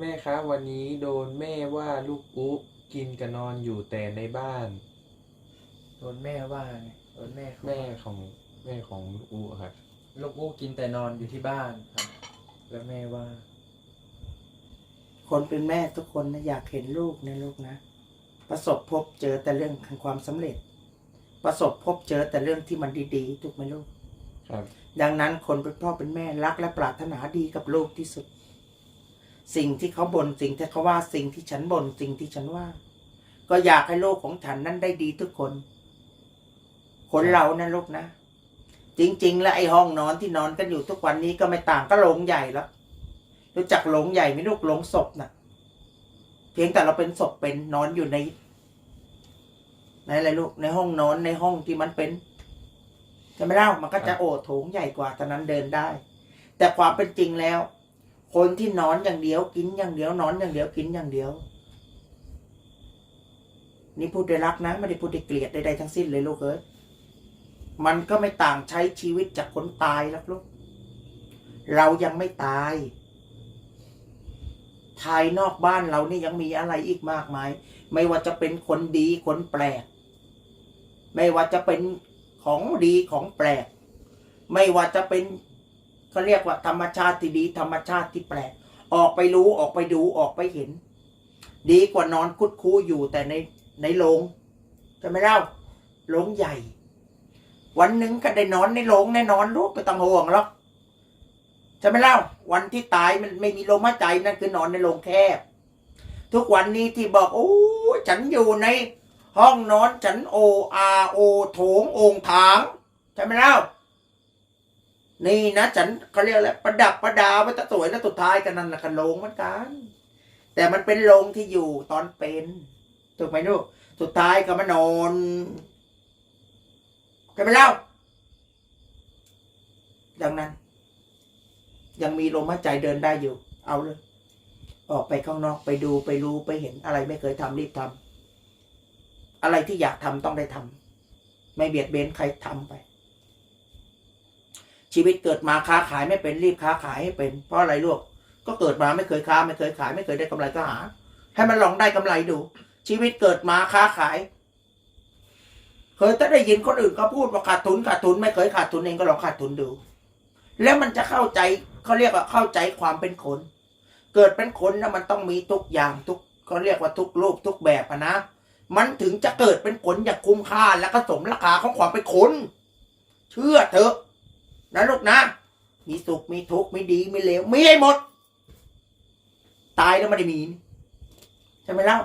แม่ครับวันนี้โดนแม่ว่าลูกอุ๊กินกับนอนอยู่แต่ในบ้าน โดนแม่ว่าไงโดนแม่เขาแม่ของแม่ของลูกอุ๊ครับ ลูกอู้กินแต่นอนอยู่ที่บ้านครับ แล้วแม่ว่า คนเป็นแม่ทุกคนนะอยากเห็นลูกนะลูกนะ ประสบพบเจอแต่เรื่องแห่งความสำเร็จ ประสบพบเจอแต่เรื่องที่มันดีๆถูกไหมลูก ครับ ดังนั้นคนเป็นพ่อเป็นแม่รักและปรารถนาดีกับลูกที่สุด สิ่งที่เขาบน่นสิ่งที่เขาว่าสิ่งที่ฉันบน่นสิ่งที่ฉันว่า ก็อยากให้ลูกของฉันนั้นได้ดีทุกคน คนเรานะลูกนะ จริง ๆ แล้วไอ้ห้องนอนที่นอนกันอยู่ทุกวันนี้ก็ไม่ต่างก็โรงใหญ่แล้วรู้จักโรงใหญ่ไหมลูกโรงศพน่ะ เพียงแต่เราเป็นศพเป็นนอนอยู่ในในอะไรลูกในห้องนอนในห้องที่มันเป็นจะไม่เล่ามันก็จะโอโถงใหญ่กว่าตอนนั้นเดินได้ แต่ความเป็นจริงแล้ว คนที่นอนอย่างเดียว กินอย่างเดียวนอนอย่างเดียวกินอย่างเดียว นี่พูดได้รักนะไม่ได้พูดได้เกลียดใดๆทั้งสิ้นเลยลูกเอ้ยมันก็ไม่ต่างใช้ชีวิตจากคนตายหรอกลูก เรายังไม่ตาย ภายนอกบ้านเรานี่ยังมีอะไรอีกมากมาย ไม่ว่าจะเป็นคนดีคนแปลก ไม่ว่าจะเป็นของดีของแปลก ไม่ว่าจะเป็น เขาเรียกว่าธรรมชาติที่ดี ธรรมชาติที่แปลก ออกไปรู้ออกไปดูออกไปเห็น ดีกว่านอนคุดคูอยู่แต่ในในโรงจะไม่เล่าโรงใหญ่ วันหนึ่งก็ได้นอนในโรงแน่นอนลูกไม่ต้องห่วงหรอกจะไม่เล่า วันที่ตายมันไม่มีลมหายใจนั่นคือนอนในโรงแคบ ทุกวันนี้ที่บอกโอ้ฉันอยู่ในห้องนอนฉันโออาโอโถงองถางใช่ไหมเล่า นี่นะฉันเขาเรียกอะไรประดับประดาไว้ตะสวยแล้วสุดท้ายกันนั่นแหละกันโลงเหมือนกัน แต่มันเป็นโลงที่อยู่ตอนเป็นถูกไหมลูกสุดท้ายก็มานอนใช่ไหมเล่าดังนั้น ยังมีลมหายใจเดินได้อยู่ เอาเลย ออกไปข้างนอกไปดูไปรู้ไปเห็นอะไรไม่เคยทำรีบทำอะไรที่อยากทำต้องได้ทำไม่เบียดเบนใครทำไป ชีวิตเกิดมาค้าขายไม่เป็นรีบค้าขายให้เป็น เพราะอะไรลูกก็เกิดมาไม่เคยค้าไม่เคยขาย ไม่เคยได้กำไรก็หา ให้มันลองได้กำไรดู ชีวิตเกิดมาค้าขาย เคยถ้าได้ยินคนอื่นเขาพูดว่าขาดทุนขาดทุนไม่เคยขาดทุนเองก็ลองขาดทุนดู แล้วมันจะเข้าใจเขาเรียกว่าเข้าใจความเป็นคน เกิดเป็นคนนะมันต้องมีทุกอย่างทุกเขาเรียกว่าทุกรูปทุกแบบนะมันถึงจะเกิดเป็นผลอย่างคุ้มค่าและก็สมราคาของความเป็นคน เชื่อเถอะ นะลูกนะ มีสุขมีทุกข์มีดีมีเลวมีให้หมด ตายแล้วไม่ได้มี ใช่ไหมเล่า